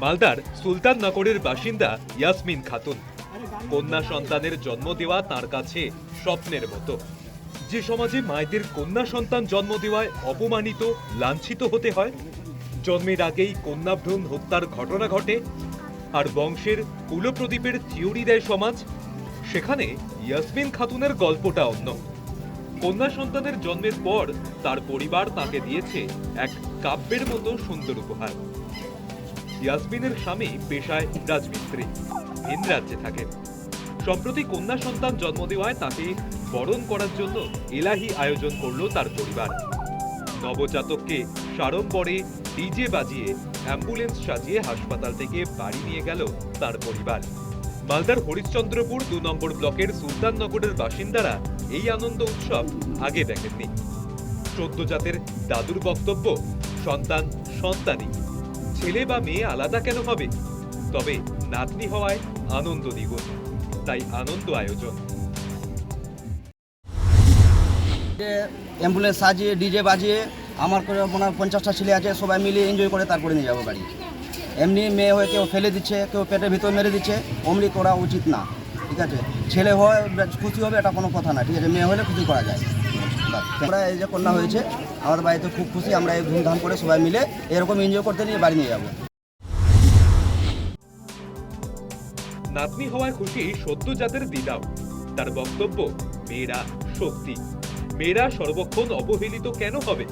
মালদার সুলতাননগরের বাসিন্দা ইয়াসমিন খাতুন। কন্যা সন্তানের জন্ম দেওয়া তার কাছে স্বপ্নের মতো। যে সমাজে মায়েদের কন্যা সন্তান জন্ম দেওয়ায় অপমানিত, লাঞ্ছিত হতে হয়। জন্মের আগেই কন্যাভ্রূণ হত্যার ঘটনা ঘটে আর বংশের কুলপ্রদীপের থিওরি দেয় সমাজ। সেখানে ইয়াসমিন খাতুনের গল্পটা অন্য। কন্যা সন্তানের জন্মের পর তার পরিবার তাকে দিয়েছে এক কাব্যের মতো সুন্দর উপহার। ইয়াসমিনের স্বামী পেশায় রাজমিস্ত্রি, ভিন রাজ্যে থাকেন। সম্প্রতি কন্যা সন্তান জন্ম দেওয়ায় তাকে বরণ করার জন্য এলাহি আয়োজন করল তার পরিবার। নবজাতককে সাড়ম্বরে ডিজে বাজিয়ে অ্যাম্বুলেন্স সাজিয়ে হাসপাতাল থেকে বাড়ি নিয়ে গেল তার পরিবার। মালদার হরিশ্চন্দ্রপুর দু নম্বর ব্লকের সুলতাননগরের বাসিন্দারা এই আনন্দ উৎসব আগে দেখেননি। চোদ্দ জাতের দাদুর বক্তব্য, সন্তান, সন্তানই। ছেলে বা মেয়ে আলাদা কেন হবে? তবে নাতনি হওয়ায় আনন্দ দ্বিগুণ, তাই আনন্দ আয়োজন। অ্যাম্বুলেন্স সাজিয়ে, ডিজে বাজিয়ে, আমার করে মনে পঞ্চাশটা ছেলে আছে, সবাই মিলে এনজয় করে তারপরে নিয়ে যাব বাড়ি এমনি মেয়ে হয়ে কেউ ফেলে দিচ্ছে, কেউ পেটের ভিতর মেরে দিচ্ছে, অমনি করা উচিত না, ঠিক আছে? ছেলে হয়, খুশি হবে, এটা কোনো কথা না, ঠিক আছে? মেয়ে হলে খুশি করা যায়। বাস। আমরা এই যে কন্যা হয়েছে, আমাদের বাড়িতে খুব খুশি, আমরা এই ধুমধাম করে সবাই মিলে এরকম এনজয় করতে নিয়ে বাড়ি নিয়ে যাব। নাতনি হওয়ায় খুশি সদ্য জাতের দিদাও তার বক্তব্য, মেয়েরা শক্তি। মেয়েরা সর্বক্ষণ অবহেলিত কেন হবে?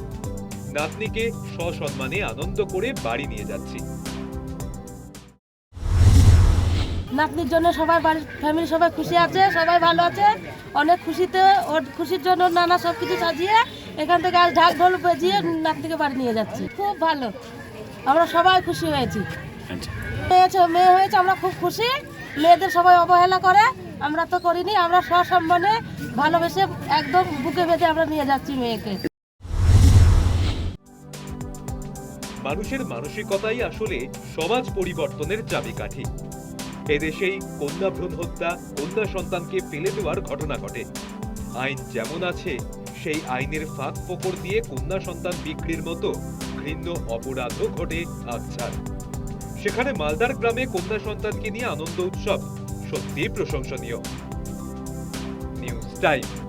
নাতনিকে সসম্মানে আনন্দ করে বাড়ি নিয়ে যাচ্ছি। নাতনির জন্য সবাই বাড়ির ফ্যামিলি সবাই খুশি আছে সবাই ভালো আছে। অনেক খুশিতে ওর খুশির জন্য নানা সব কিছু সাজিয়ে এখান থেকে আজ ঢাক ঢোল বেজিয়ে নাতনিকে বাড়ি নিয়ে যাচ্ছি। খুব ভালো। আমরা সবাই খুশি হয়েছি। হয়েছে মেয়ে হয়েছে আমরা খুব খুশি। মেয়েদের সবাই অবহেলা করে আমরা তো করিনি আমরা সসম্মানে ভালোবেসে একদম বুকে বেঁধে আমরা নিয়ে যাচ্ছি মেয়েকে। মানুষের মানসিকতাই আসলে সমাজ পরিবর্তনের চাবিকাঠি। এদেশেই কন্যা ভ্রূণ হত্যা কন্যা সন্তানকে ফেলে দেওয়ার ঘটনা ঘটে। আইন যেমন আছে, সেই আইনের ফাঁক ফোকর দিয়ে কন্যা সন্তান বিক্রির মতো ঘৃণ্য অপরাধও ঘটে আচ্ছা সেখানে মালদার গ্রামে কন্যা সন্তানকে নিয়ে আনন্দ উৎসব সত্যি প্রশংসনীয়। News time.